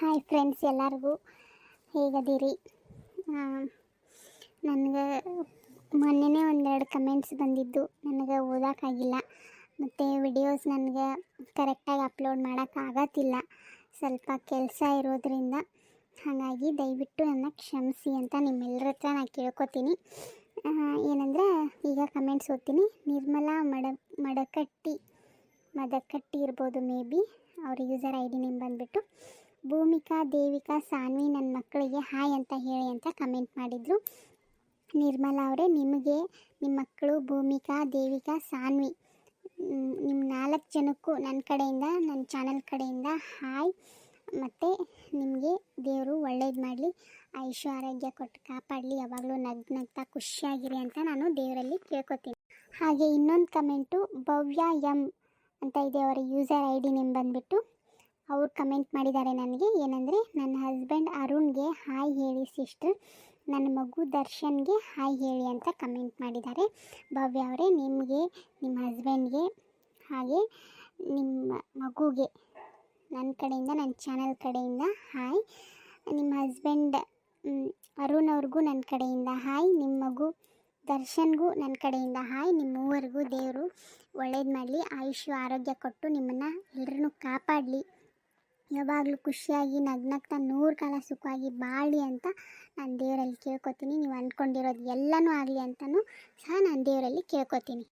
Hi friends ಎಲ್ಲರಿಗೂ ಹೇಗದಿರಿ? ನನಗೆ ಮೊನ್ನೆನೇ ಒಂದೆರಡು ಕಮೆಂಟ್ಸ್ ಬಂದಿದ್ದು, ನನಗೆ ಓದೋಕ್ಕಾಗಿಲ್ಲ ಮತ್ತು ವಿಡಿಯೋಸ್ ನನಗೆ ಕರೆಕ್ಟಾಗಿ ಅಪ್ಲೋಡ್ ಮಾಡೋಕ್ಕಾಗತ್ತಿಲ್ಲ ಸ್ವಲ್ಪ ಕೆಲಸ ಇರೋದ್ರಿಂದ ಹಾಗಾಗಿ ದಯವಿಟ್ಟು ನನ್ನ ಕ್ಷಮಿಸಿ ಅಂತ ನಿಮ್ಮೆಲ್ಲರ ಹತ್ರ ನಾನು ಕೇಳ್ಕೊತೀನಿ. ಏನಂದರೆ ಈಗ ಕಮೆಂಟ್ಸ್ ಓದ್ತೀನಿ. ನಿರ್ಮಲಾ ಮಡ, ಮಡಕಟ್ಟಿ, ಮದಕಟ್ಟಿ ಇರ್ಬೋದು ಮೇ ಬಿ ಅವ್ರ ಯೂಸರ್ ಐ ಡಿ ನೇಮ್ ಬಂದುಬಿಟ್ಟು ಭೂಮಿಕಾ, ದೇವಿಕಾ, ಸಾನ್ವಿ ನನ್ನ ಮಕ್ಕಳಿಗೆ ಹಾಯ್ ಅಂತ ಹೇಳಿ ಅಂತ ಕಮೆಂಟ್ ಮಾಡಿದರು. ನಿರ್ಮಲಾ ಅವರೇ, ನಿಮಗೆ ನಿಮ್ಮ ಮಕ್ಕಳು ಭೂಮಿಕಾ, ದೇವಿಕಾ, ಸಾನ್ವಿ ನಿಮ್ಮ ನಾಲ್ಕು ಜನಕ್ಕೂ ನನ್ನ ಕಡೆಯಿಂದ ನನ್ನ ಚಾನಲ್ ಕಡೆಯಿಂದ ಹಾಯ್. ಮತ್ತು ನಿಮಗೆ ದೇವರು ಒಳ್ಳೇದು ಮಾಡಲಿ, ಆಯುಷು ಆರೋಗ್ಯ ಕೊಟ್ಟು ಕಾಪಾಡಲಿ, ಯಾವಾಗಲೂ ನಗ್, ನಗ್ತಾ ಖುಷಿಯಾಗಿರಿ ಅಂತ ನಾನು ದೇವರಲ್ಲಿ ಕೇಳ್ಕೊತೀನಿ. ಹಾಗೆ ಇನ್ನೊಂದು ಕಮೆಂಟು ಭವ್ಯ ಎಂ ಅಂತ ಇದೆ, ಅವರ ಯೂಸರ್ ಐ ಡಿ ನಿಮ್ಮ ಬಂದುಬಿಟ್ಟು. ಅವ್ರು ಕಮೆಂಟ್ ಮಾಡಿದ್ದಾರೆ ನನಗೆ. ಏನಂದರೆ, ನನ್ನ ಹಸ್ಬೆಂಡ್ ಅರುಣ್ಗೆ ಹಾಯ್ ಹೇಳಿ ಸಿಸ್ಟರ್ ನನ್ನ ಮಗು ದರ್ಶನ್ಗೆ ಹಾಯ್ ಹೇಳಿ ಅಂತ ಕಮೆಂಟ್ ಮಾಡಿದ್ದಾರೆ. ಭವ್ಯ ಅವರೇ, ನಿಮಗೆ ನಿಮ್ಮ ಹಸ್ಬೆಂಡ್ಗೆ ಹಾಗೆ ನಿಮ್ಮ ಮಗುಗೆ ನನ್ನ ಕಡೆಯಿಂದ ನನ್ನ ಚಾನಲ್ ಕಡೆಯಿಂದ ಹಾಯ್ ನಿಮ್ಮ ಹಸ್ಬೆಂಡ್ ಅರುಣ್ ಅವ್ರಿಗೂ ನನ್ನ ಕಡೆಯಿಂದ ಹಾಯ್ ನಿಮ್ಮ ಮಗು ದರ್ಶನ್ಗೂ ನನ್ನ ಕಡೆಯಿಂದ ಹಾಯ್ ನಿಮ್ಮ ಮೂವರಿಗೂ ದೇವರು ಒಳ್ಳೇದು ಮಾಡಲಿ. ಆಯುಷ್ಯ, ಆರೋಗ್ಯ ಕೊಟ್ಟು ನಿಮ್ಮನ್ನು ಎಲ್ಲರನ್ನೂ ಕಾಪಾಡಲಿ. ಯಾವಾಗಲೂ ಖುಷಿಯಾಗಿ ನಗ್ನಗ್ತಾ ನೂರು ಕಾಲ ಸುಖವಾಗಿ ಬಾಳಿ ಅಂತ ನಾನು ದೇವರಲ್ಲಿ ಕೇಳ್ಕೊತೀನಿ. ನೀವು ಅಂದ್ಕೊಂಡಿರೋದು ಎಲ್ಲನೂ ಆಗಲಿ ಅಂತಲೂ ಸಹ ನಾನು ದೇವರಲ್ಲಿ ಕೇಳ್ಕೊತೀನಿ.